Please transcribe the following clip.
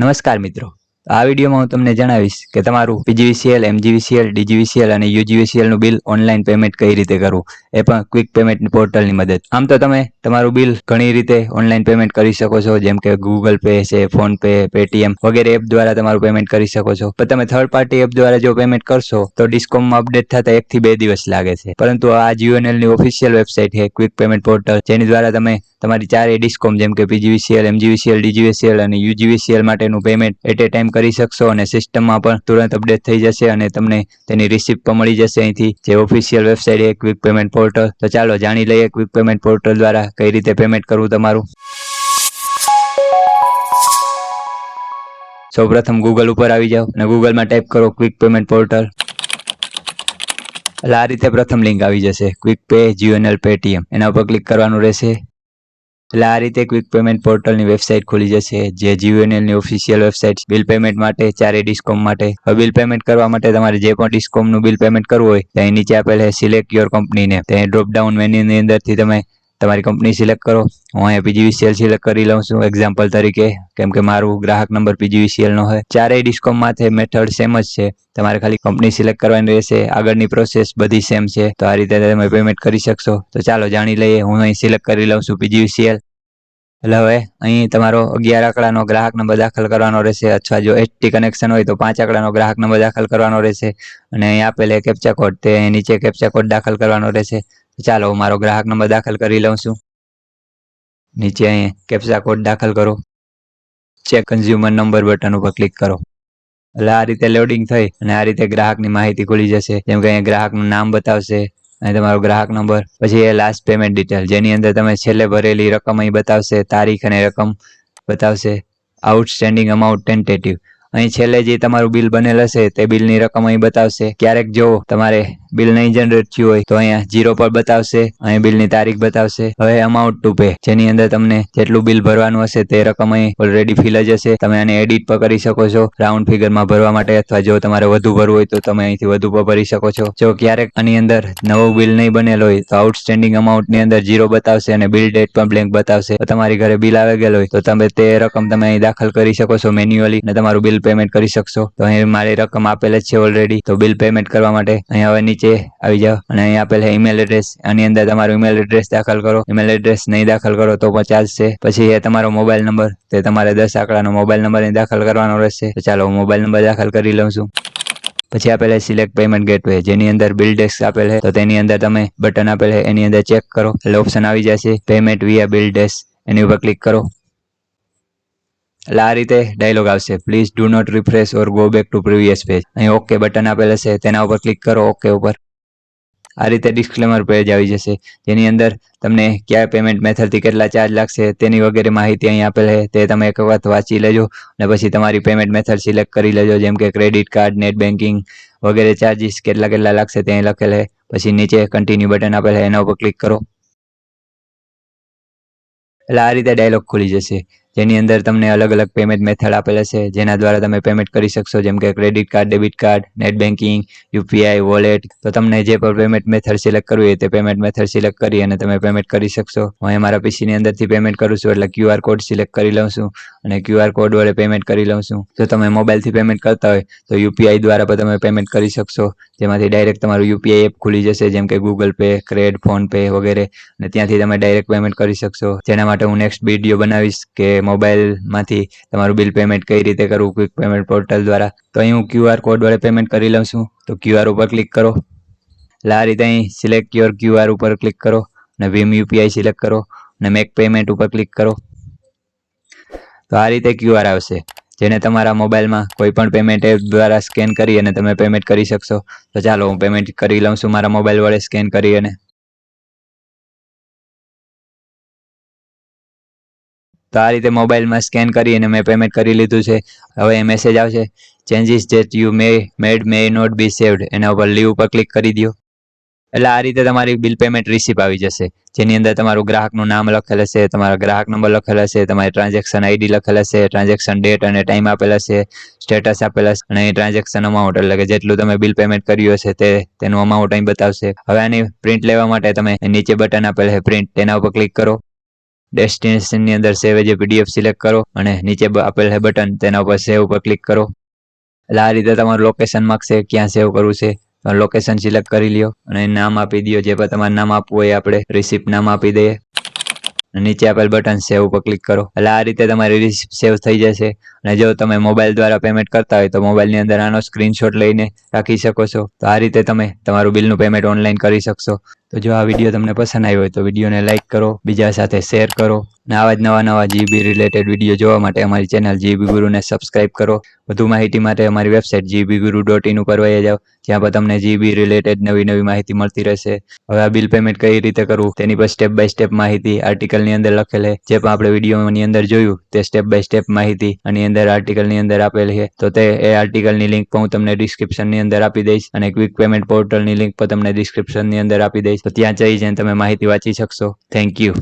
નમસ્કાર મિત્રો. આ વિડીયોમાં હું તમને જણાવીશ કે તમારું પીજીવીસીએલ એમજીવીસીએલ ડીજીવીસીએલ અને યુજીવીસીએલનું બિલ ઓનલાઈન પેમેન્ટ કઈ રીતે કરવું? એ પણ ક્વિક પેમેન્ટ પોર્ટલની મદદ. આમ તો તમે તમારું બિલ ઘણી રીતે ઓનલાઈન પેમેન્ટ કરી શકો છો, જેમ કે ગૂગલ પે છે ફોન પે પેટીએમ વગેરે એપ દ્વારા તમારું પેમેન્ટ કરી શકો છો. પણ તમે થર્ડ પાર્ટી એપ દ્વારા જો પેમેન્ટ કરશો, તો ડિસ્કોમમાં અપડેટ થતા એકથી બે દિવસ લાગે છે. પરંતુ આ જીઓએનએલની ઓફિશિયલ વેબસાઇટ છે, ક્વિક પેમેન્ટ પોર્ટલ, જેની દ્વારા તમે તમારી ચારેય ડિસ્કોમ જેમ કે પીજીવીસીએલ, એમજીવીસીએલ, ડીજીવીસીએલ અને યુજીવીસીએલ માટેનું પેમેન્ટ એટ એ ટાઈમ કરી શકશો અને સિસ્ટમમાં પણ તુરંત અપડેટ થઈ જશે અને તમને તેની રિસિપ્ટ પણ મળી જશે અહીંથી. જે ઓફિશિયલ વેબસાઇટ એક ક્વિક પેમેન્ટ પોર્ટલ તો ચાલો જાણી લઈએ ક્વિક પેમેન્ટ પોર્ટલ દ્વારા કઈ રીતે પેમેન્ટ કરવું તમારું. સૌપ્રથમ ગૂગલ ઉપર આવી જાઓ અને ગૂગલમાં ટાઈપ કરો ક્વિક પેમેન્ટ પોર્ટલ એટલે આ રીતે પ્રથમ લિંક આવી જશે. ક્વિક પે જીઓએનએલ પેટીએમ એના ઉપર ક્લિક કરવાનું રહેશે. એટલે આ રીતે ક્વિક પેમેન્ટ પોર્ટલની વેબસાઇટ ખુલી જશે, જે GONL official website bill payment માટે ચારે ડિસ્કોમ માટે. હવે બિલ પેમેન્ટ કરવા માટે તમારે જે પણ ડિસ્કોમનું બિલ પેમેન્ટ કરવું હોય, ત્યાં નીચે આપેલ છે સિલેક્ટ યોર કંપનીને ત્યાં ડ્રોપ ડાઉન મેન્યુની અંદરથી તમે તમારી કંપની સિલેક્ટ કરો. હું અહીંયા પીજીવીસીએલ સિલેક્ટ કરી લઉં છું. એક્ઝામ્પલ તરીકે, કેમ કે મારું ગ્રાહક નંબર પીજીવીસીએલનો હોય. ચારેય ડિસ્કોમ માથે મેથડ સેમ જ છે. તમારે ખાલી કંપની સિલેક્ટ કરવાની રહેશે. આગળની પ્રોસેસ બધી સેમ છે. તો આ રીતે તમે પેમેન્ટ કરી શકશો. તો ચાલો જાણી લઈએ. હું અહીં સિલેક્ટ કરી લઉં છું પીજીવીસીએલ એટલે હવે અહીં તમારો અગિયાર આંકડાનો ગ્રાહક નંબર દાખલ કરવાનો રહેશે. અથવા જો એચટી કનેક્શન હોય તો પાંચ આંકડાનો ગ્રાહક નંબર દાખલ કરવાનો રહેશે. અને અહીં આપેલ કેપ્ચા કોડ તે નીચે કેપ્ચા કોડ દાખલ કરવાનો રહેશે. ચાલો હું મારો ગ્રાહક નંબર દાખલ કરી લઉં છું. નીચે અહીં કેપ્સા કોડ દાખલ કરો. ચેક કન્ઝ્યુમર નંબર બટન ઉપર ક્લિક કરો. એટલે આ રીતે લોડિંગ થઈ અને આ રીતે ગ્રાહકની માહિતી ખુલી જશે. જેમ કે અહીંયા ગ્રાહકનું નામ બતાવશે અને તમારો ગ્રાહક નંબર, પછી એ લાસ્ટ પેમેન્ટ ડિટેલ જેની અંદર તમે છેલ્લે ભરેલી રકમ અહીં બતાવશે, તારીખ અને રકમ બતાવશે. આઉટસ્ટેન્ડિંગ અમાઉન્ટ ટેન્ટેટિવ અહીં છેલ્લે જે તમારું બિલ બનેલ હશે, તે બિલની રકમ અહીં બતાવશે. ક્યારેક જો તમારે બિલ નહીં જનરેટ થયું હોય, તો અહીંયા જીરો પર બતાવશે, અહીં બિલની તારીખ બતાવશે. હવે અમાઉન્ટ ટુ પે જેની અંદર તમને જેટલું બિલ ભરવાનું હશે, તે રકમ અહીં ઓલરેડી ફિલ જ હશે. તમે આને એડિટ પર કરી શકો છો રાઉન્ડ ફિગરમાં ભરવા માટે, અથવા જો તમારે વધુ ભરવું હોય, તો તમે અહીંથી વધુ પર ભરી શકો છો. જો ક્યારેક આની અંદર નવું બિલ નહીં બનેલ હોય, તો આઉટસ્ટેન્ડિંગ અમાઉન્ટની અંદર જીરો બતાવશે અને બિલ ડેટ પણ બ્લેન્ક બતાવશે. તમારી ઘરે બિલ આવી ગયેલ હોય, તો તમે તે રકમ તમે અહીં દાખલ કરી શકો છો મેન્યુઅલી અને તમારું બિલ પેમેન્ટ કરી શકશો? તો અહીં મારી રકમ આપેલ જ છે ઓલરેડી તો બિલ પેમેન્ટ કરવા માટે અહીં હવે નીચે આવી જાઓ અને અહીં આપેલ છે ઈમેલ એડ્રેસ આની અંદર તમારું ઈમેલ એડ્રેસ દાખલ કરો. ઈમેલ એડ્રેસ નહીં દાખલ કરો તો પણ ચાલશે. પછી એ તમારો મોબાઈલ નંબર તે તમારે દસ આંકડાનો મોબાઈલ નંબર દાખલ કરવાનો રહેશે. તો ચાલો હું મોબાઈલ નંબર દાખલ કરી લઉં છું. પછી આપેલ સિલેક્ટ પેમેન્ટ ગેટવે જેની અંદર બિલ ડેસ્ક આપેલ છે, તો તેની અંદર તમે બટન આપેલ છે, એની અંદર ચેક કરો. એટલે ઓપ્શન આવી જશે પેમેન્ટ વિયા બિલ ડેસ્ક એની ઉપર ક્લિક કરો. એટલે આ રીતે ડાયલોગ આવશે. Please do not refresh or go back to previous page અહીં ઓકે બટન આપેલ હશે. તેના ઉપર ક્લિક કરો ઓકે ઉપર. આ રીતે ડિસ્ક્લેમર પેજ આવી જશે. જેની અંદર તમને કયા પેમેન્ટ મેથડથી કેટલા ચાર્જ લાગશે તેની વગેરે માહિતી અહીં આપેલ છે. તે તમે એક વખત વાંચી લેજો અને પછી તમારી પેમેન્ટ મેથડ સિલેક્ટ કરી લેજો. જેમ કે ક્રેડિટ કાર્ડ નેટ બેન્કિંગ વગેરે ચાર્જીસ કેટલા કેટલા લાગશે તે અહીં લખેલ છે. પછી નીચે કન્ટિન્યુ બટન આપેલ છે. એના ઉપર ક્લિક કરો. એટલે આ રીતે ડાયલોગ ખુલી જશે. જેની અંદર તમને અલગ અલગ પેમેન્ટ મેથડ આપેલા છે, જેના દ્વારા તમે પેમેન્ટ કરી શકશો, જેમ કે credit card debit card net banking UPI wallet તો તમને જે પણ પેમેન્ટ મેથડ સિલેક્ટ કરવી હોય તે પેમેન્ટ મેથડ સિલેક્ટ કરી અને તમે પેમેન્ટ કરી શકશો. હું અહીં મારા પીસીની અંદરથી પેમેન્ટ કરું છું, એટલે ક્યુઆર કોડ સિલેક્ટ કરી લઉં છું અને ક્યુઆર કોડ વડે પેમેન્ટ કરી લઉં છું. જો તમે મોબાઈલથી પેમેન્ટ કરતા હોય, તો યુપીઆઈ દ્વારા પણ તમે પેમેન્ટ કરી શકશો. જેમાંથી ડાયરેક્ટ તમારું યુપીઆઈ એપ ખુલી જશે, જેમ કે Google Pay CRED PhonePe વગેરે. અને ત્યાંથી તમે ડાયરેક્ટ પેમેન્ટ કરી શકશો. જેના માટે હું નેક્સ્ટ વીડિયો બનાવીશ, કે મોબાઈલમાંથી તમારું બિલ પેમેન્ટ કઈ રીતે કરવું ક્વિક પેમેન્ટ પોર્ટલ દ્વારા. તો અહીં હું ક્યુઆર કોડ વડે પેમેન્ટ કરી લઉં છું. તો ક્યુઆર ઉપર ક્લિક કરો. આ રીતે અહીં સિલેક્ટ યોર ક્યુઆર ઉપર ક્લિક કરો અને ભીમ યુપીઆઈ સિલેક્ટ કરો અને મેક પેમેન્ટ ઉપર ક્લિક કરો. તો આ રીતે ક્યુઆર આવશે. જેને તમારા મોબાઈલમાં કોઈ પણ પેમેન્ટ એપ દ્વારા સ્કેન કરી અને તમે પેમેન્ટ કરી શકશો. તો ચાલો હું પેમેન્ટ કરી લઉં છું મારા મોબાઈલ વડે સ્કેન કરી અને તો આ રીતે મોબાઈલમાં સ્કેન કરી અને મેં પેમેન્ટ કરી લીધું છે. હવે એ મેસેજ આવશે. Changes that you may made may not be saved એના ઉપર લીવ ઉપર ક્લિક કરી દો એટલે આ રીતે તમારી બિલ પેમેન્ટ રિસીપ આવી જશે. જેની અંદર તમારું ગ્રાહકનું નામ લખેલ હશે, તમારા ગ્રાહક નંબર લખેલ હશે, તમારી ટ્રાન્ઝેક્શન આઈડી લખેલ હશે ટ્રાન્ઝેક્શન ડેટ અને ટાઈમ આપેલ હશે સ્ટેટસ આપેલ હશે અને ટ્રાન્ઝેક્શન અમાઉન્ટ એટલે કે જેટલું તમે બિલ પેમેન્ટ કર્યું હશે તે, તેનું અમાઉન્ટ અહીં બતાવશે. હવે આની પ્રિન્ટ લેવા માટે તમે નીચે બટન આપેલ છે પ્રિન્ટ તેના ઉપર ક્લિક કરો. ડેસ્ટિનેશનની અંદર સેવ એજ પીડીએફ સિલેક્ટ કરો અને નીચે આપેલ છે બટન તેના ઉપર સેવ ઉપર ક્લિક કરો. એટલે આ રીતે તમારું લોકેશન માગશે ક્યાં સેવ કરવું છે લોકેશન સિલેક્ટ કરી લ્યો અને નામ આપી દો જે પણ તમારું નામ આપવું હોય આપણે રિસિપ્ટ નામ આપી દઈએ. નીચે આપેલ બટન સેવ ઉપર ક્લિક કરો. એટલે આ રીતે તમારી રિસિપ્ટ સેવ થઈ જશે. અને જો તમે મોબાઈલ દ્વારા પેમેન્ટ કરતા હોય તો મોબાઈલની અંદર આનો સ્ક્રીનશોટ લઈને રાખી શકો છો. તો આ રીતે તમે તમારું બિલનું પેમેન્ટ ઓનલાઈન કરી શકશો. તો જો આ વીડિયો તમને પસંદ આવ્યો હોય તો વિડીયોને લાઇક કરો, બીજા સાથે શેર કરો અને આવા જ નવા નવા જીબી રિલેટેડ વીડિયો જોવા માટે અમારી ચેનલ જીબી ગુરુને સબસ્ક્રાઇબ કરો. વધુ માહિતી માટે અમારી website GB guru dot in ઉપર વહી જાઓ, જ્યાં પર તમને જીબી રિલેટેડ નવી નવી માહિતી મળતી રહેશે. હવે આ બિલ પેમેન્ટ કઈ રીતે કરવું તેની પર સ્ટેપ બાય સ્ટેપ માહિતી આર્ટિકલની અંદર લખેલ છે. જે પણ આપણે વિડીયોની અંદર જોયું તે સ્ટેપ બાય સ્ટેપ માહિતી આની અંદર આર્ટિકલની અંદર આપેલ છે. તો તે એ આર્ટિકલની લિંક પણ હું તમને ડિસ્ક્રિપ્શનની અંદર આપી દઈશ અને ક્વિક પેમેન્ટ પોર્ટલની લિંક પણ તમને ડિસ્ક્રિપ્શનની અંદર આપી દઈશ. તો ત્યાં જઈ જઈને તમે માહિતી વાંચી શકશો. Thank you